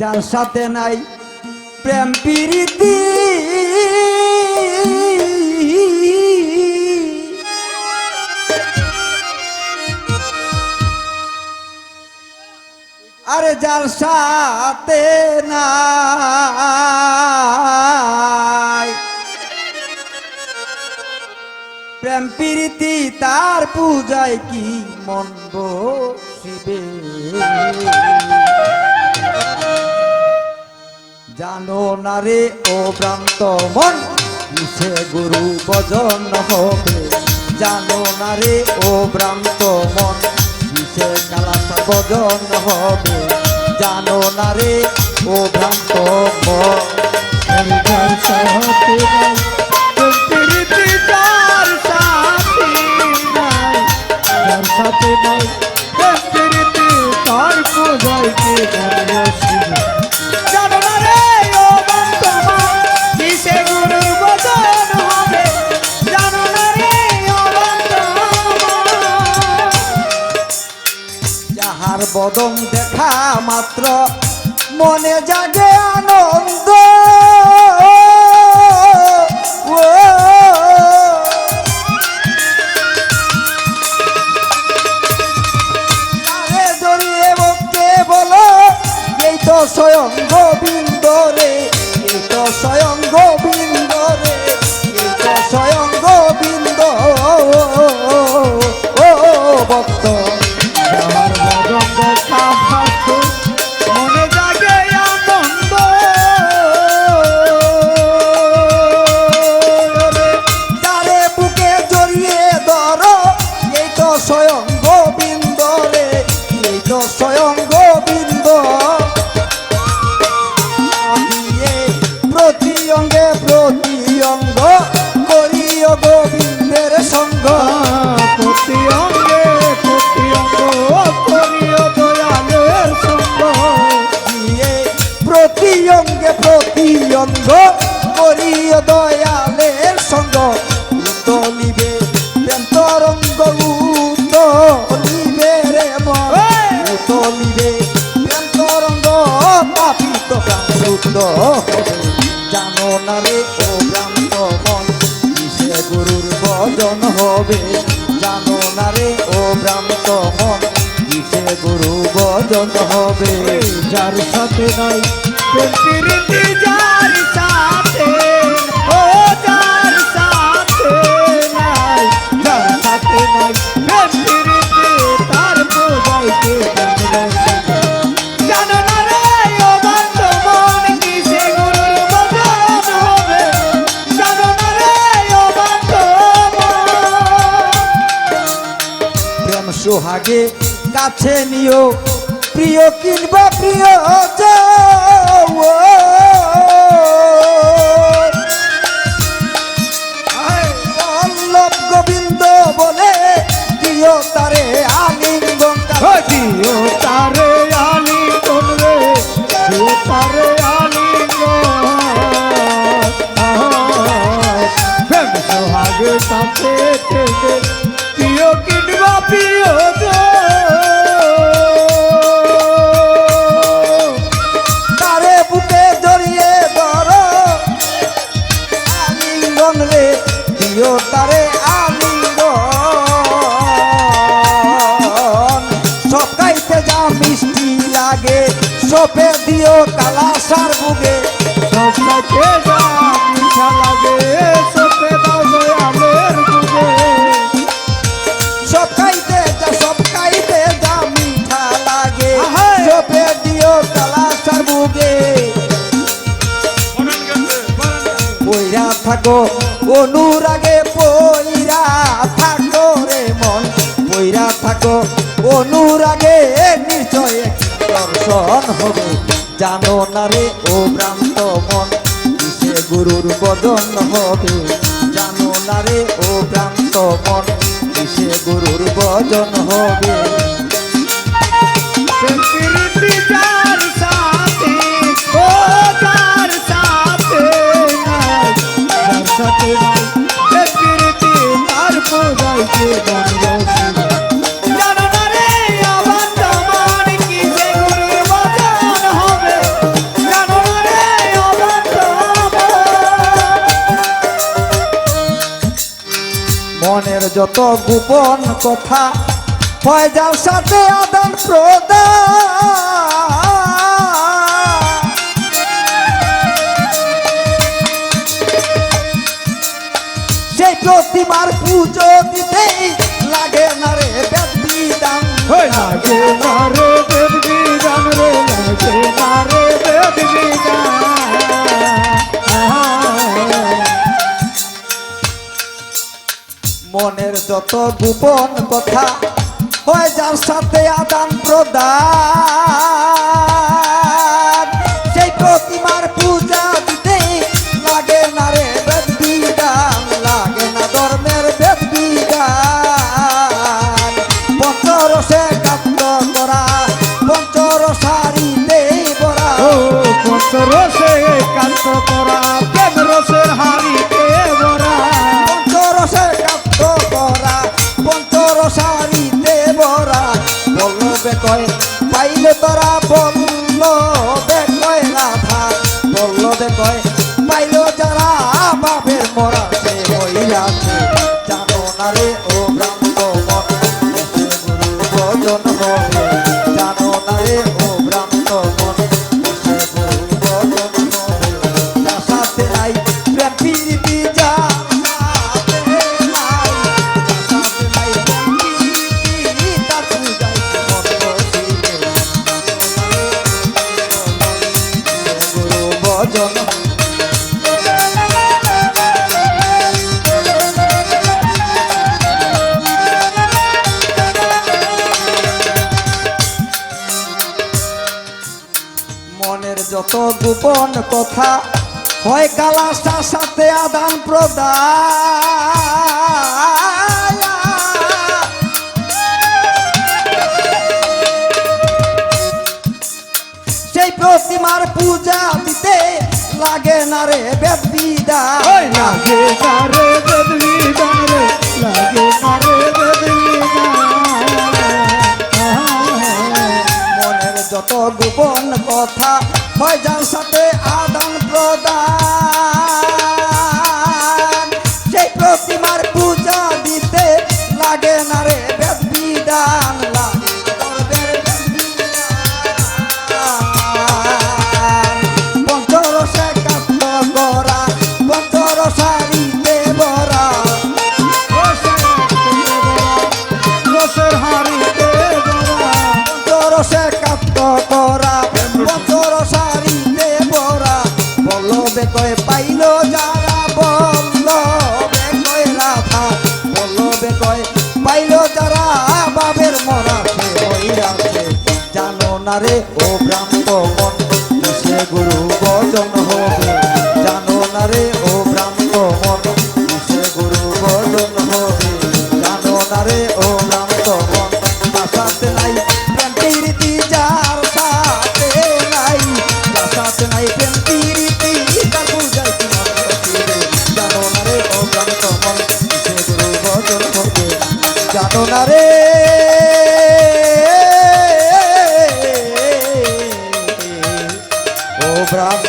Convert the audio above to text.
যার সাথে নাই প্রেম প্রীতি আরে যার সাথে নাই প্রেম প্রীতি তার পূজায় কি মন বসিবে? জানো না রে ও ভ্রান্ত মন, কিসে গুরু ভজন হবে? জানো না রে ও ভ্রান্ত মন, কিসে কালাস ভজন হবে? জানো না রে ও ভ্রান্ত মন। যার সাথে নাই গো ভজন হবে যার সাথে নাই জানো জানো সোহাগে কাছে নিও প্রিয় কিংবা প্রিয় বল্লভ প্রিয় তারে সব গাইতে যা মিষ্টি লাগে সপে দিও কালা সার সব সাথে যা মিঠা লাগে সপে দাও হবে। জানো না রে ও ভ্রান্ত মন, কিসে গুরুর বদন হবে? জানো না রে ও ভ্রান্ত মন, কিসে গুরুর বদন হবে? Yeah. যত গোপন কথা হয় যাও সাথে আদান প্রদান। যত গোপন কথা হয়ে যার সাথে আদান প্রদান সেই প্রতি যত গোপন কথা হয় কালাসটার সাথে আদান প্রদান। সেই প্রতিমার পূজা দিতে লাগে না রে বেদ বিদা লাগে না রে বেদ যত গোপন কথা হয় যার সাথে আদান প্রদান বেকয় পাইল যারা বলল বেকয় রাধা বলল, বেকয় পাইল যারা বাবের মরাতে হইরাতে জানো না রে ও ব্রাহ্ম মন, কিসে গুরু ভজন হবে? জানো না রে ও ব্রাহ্ম মন সোনারে ও ব্রাহ্ম